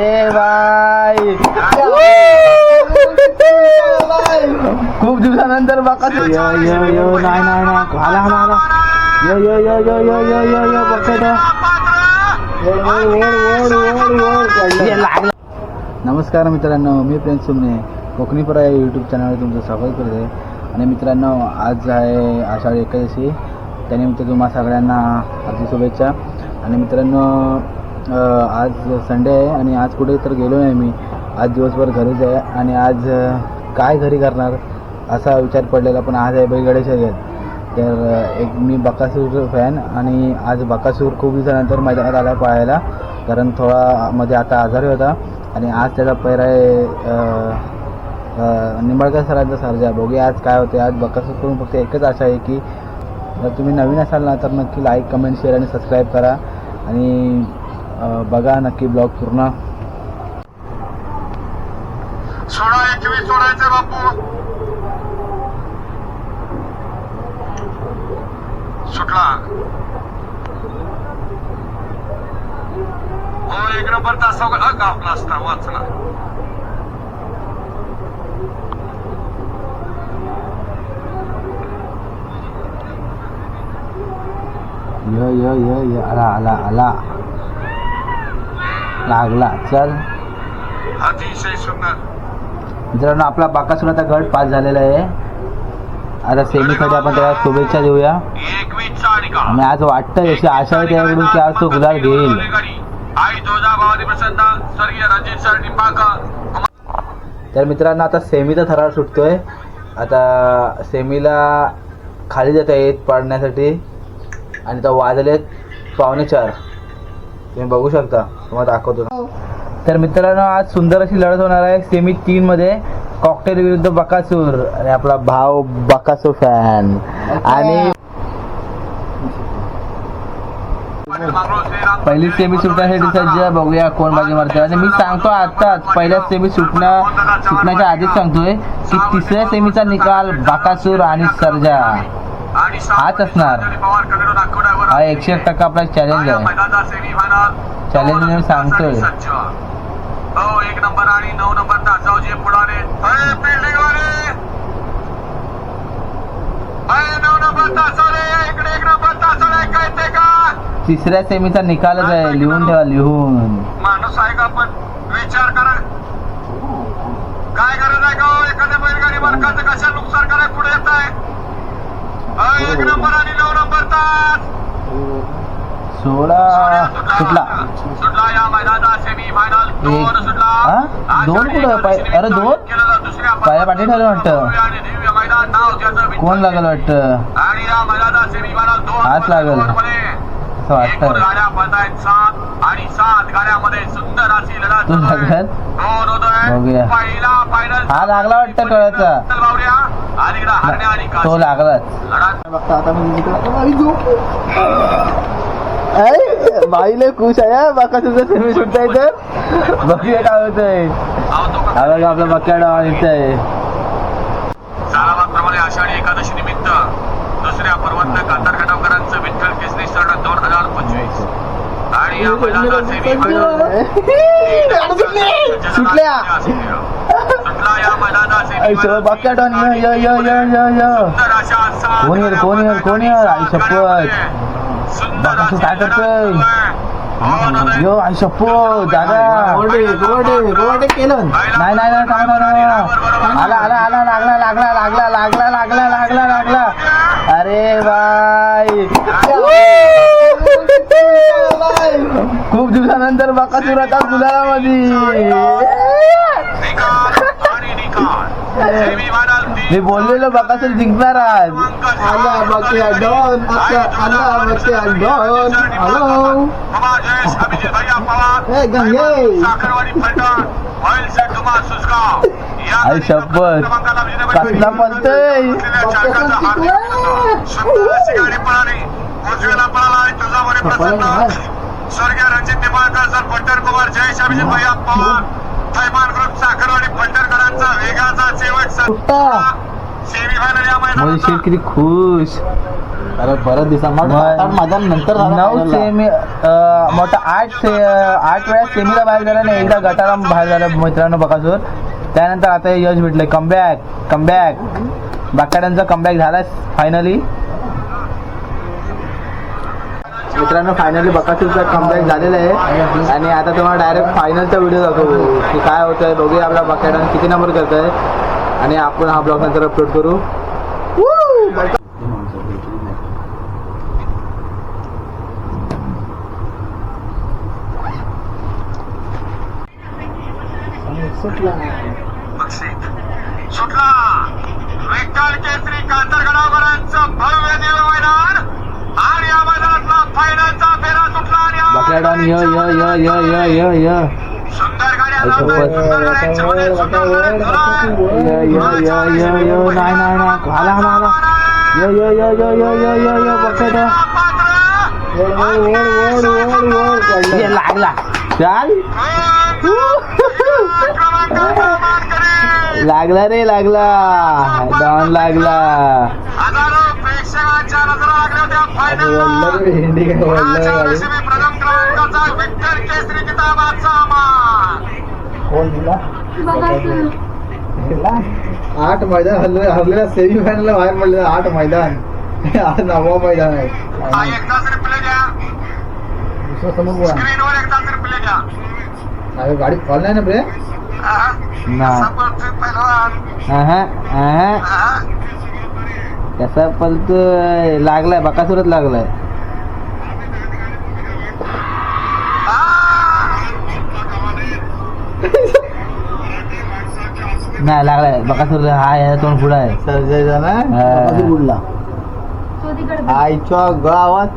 अरे बाय खूप दिवसानंतर बघा यो यो नाही नाही आला आला यो यो यो यो यो यो यो यो बघा नमस्कार मित्रांनो मी प्रेम सुमने कोकणीपरा या यूट्यूब चॅनलवर तुमचं स्वागत करते. आणि मित्रांनो आज आहे आषाढी एकादशी. त्यानिमित्त तुम्हा सगळ्यांना हार्दिक शुभेच्छा. आणि मित्रांनो आज संडे आहे आणि आज कुठे तर गेलो नाही मी. आज दिवसभर घरीच आहे आणि आज काय घरी करणार असा विचार पडलेला पण आज आहे बैलगाडी शर्यत तर एक मी बकासूर फॅन आणि आज बकासूर खूप दिवसानंतर मैदानात आला पाहायला कारण थोडा मध्ये आता आजारी होता आणि आज त्याचा पैरा आहे निंबाळकर सरांचा सर्जा. बघूया आज काय होते आज बकासूर करून फक्त एकच आशा आहे की जर तुम्ही नवीन असाल ना तर नक्की लाईक कमेंट शेअर आणि सबस्क्राईब करा. आणि बघा नक्की ब्लॉग पूर्ण. सोळा एकवीस सोडायचे बापू. सुटला. हो एक नंबर तास गापला असता वाचला. य य य य आला आला आला. लागला. चल. अतिशय सुंदर. मित्रांनो आपला बाकासूर आता गट पास झालेला आहे आता सेमीसाठी आपण त्याला शुभेच्छा देऊया. आणि आज वाटतं अशी आशा आहे त्याकडून की आज तो गुलाल घेईल. तर मित्रांनो आता सेमीचा थरार सुटतोय. आता सेमीला खाली जाता येत पाडण्यासाठी. आणि तर वाजलेत पावणे चार. तुम्ही बघू शकता. तुम्हाला दाखवतो. तर मित्रांनो आज सुंदर अशी लढत होणार आहे. सेमी तीन मध्ये कॉकटेल विरुद्ध बकासूर आणि आपला भाव बकासूर फॅन आणि पहिली सेमी सुटण्यासाठी सज्ज बघूया कोण बाजी मारते आणि मी सांगतो आताच पहिल्या सेमी सुटण्या सुटण्याच्या आधीच सांगतोय की तिसऱ्या सेमीचा निकाल बाकासूर आणि सर्जा. हाच असणार. हा एकशे एक टक्का आपला चॅलेंज आहे. चॅलेंज मी सांगतोय. हो एक नंबर आणि नऊ नंबर तासाव जे पुढारे. अरे बिल्डिंग वाले अरे नऊ नंबर तासाले इकडे एक नंबर तासाले काय ते का? तिसऱ्या सेमीचा निकालच आहे. लिहून ठेवा लिहून. माणूस आहे का पण? विचार करा. काय गरज आहे का हो? एखाद्या बैलगाडी मालकाचं कशा नुकसान कराय पुढे येत आहे एक नंबर आणि नऊ नंबर तास सोळा सुटला सुटला या मैदानाचा सेमी फायनल दोन एक. सुटला हा? दोन कुठं? पाय- अरे दोन? पाया पाठी ठरलं वाटतं. कोण लागल वाटतं आणि या मैदानाचा सेमी फायनल दोन हाच लागल. मध्ये असं एकूण वाटतं गाड्या पडतायत सात आणि सात गाड्यामध्ये सुंदर अशी लढत तो सुरू आहे. लागल? दोन होतोय बघूया. पहिला फायनल हा लागला वाटतं अलीकडे हरण्या आणि तो काशी. लागलाच. लढत. बाईले खुश आहे बाका तुझं सेमी सुटता येतं बघूया काय होतंय. धावतो का? हा बघा आपला बक्या डावा निघतंय सालाबादप्रमाणे आषाढी एकादशी निमित्त दुसऱ्या पर्वतन कांतार आई काय करतोय यो दादा केलं नाही नाही काय करा आला आला आला लागला लागला लागला लागला लागला लागला लागला अरे bye Keputusan antar bakal surat aku dah lama ni Ni boleh lah bakal sering kelaran Allah bakal adon Allah bakal adon Hello Eh gang ye Hai siapa? Kasih nama tu. Kasih nama tu. Kasih nama पळाली तुळजाभवानी प्रसन्न स्वर्गीय Ranjit Nimbalkar sir Jayesh Abhijit भैया पवार थैमान group Sakharwadi फलटणकरांचा वेगाचा शेवट semi final या मोदी शेठ मैदानात किती खुश. अरे नंतर नऊ. सेमी मोठा आठ से आठ वेळा सेमीला बाहेर झाला आणि एकदा गटाला बाहेर झाला मित्रांनो बकासूर त्यानंतर आता यश भेटलंय. कमबॅक कमबॅक बाकाड्यांचा कमबॅक झाला फायनली मित्रांनो फायनली बकासूरचा कमबॅक झालेला आहे. आणि आता तुम्हाला डायरेक्ट फायनलचा व्हिडिओ दाखवू की काय होत आहे बघूया आपला बकाड्यानं किती नंबर करत आहे आणि आपण हा ब्लॉग नंतर अपलोड करू. सुटला. सुटला. विठ्ठल केसरी कांतरगडावरांचं भव्य दिव्य य य य य य य य नाही नाही नाही हाला हाला हाला य य य य य लागला चाल. लागला रे लागला डॉन लागला हजारो प्रेक्षकांच्या नजरा लागल्या क्रमांकाचा विठ्ठल केसरी किताबाचा मान आठ मैदान हरले हरलेला सेमी फायनल बाहेर पडले आठ मैदान नववा मैदान आहे हा एकदाच रिप्ले घ्या दुसरा समोर बोला. स्क्रीनवर एकदाच रिप्ले घ्या अरे गाडी कॉल नाही ना ब्रे आहा. नाही. कसा पळतोय पहिलवान? अहं, अहं. आहा. कसा पलतोय लागलाय बकासुरच लागलाय नाही लागलाय. बकासूर हा याचा तोंड पुढं आहे. सर्जाचा ना हा. बुडला आईच्या गावात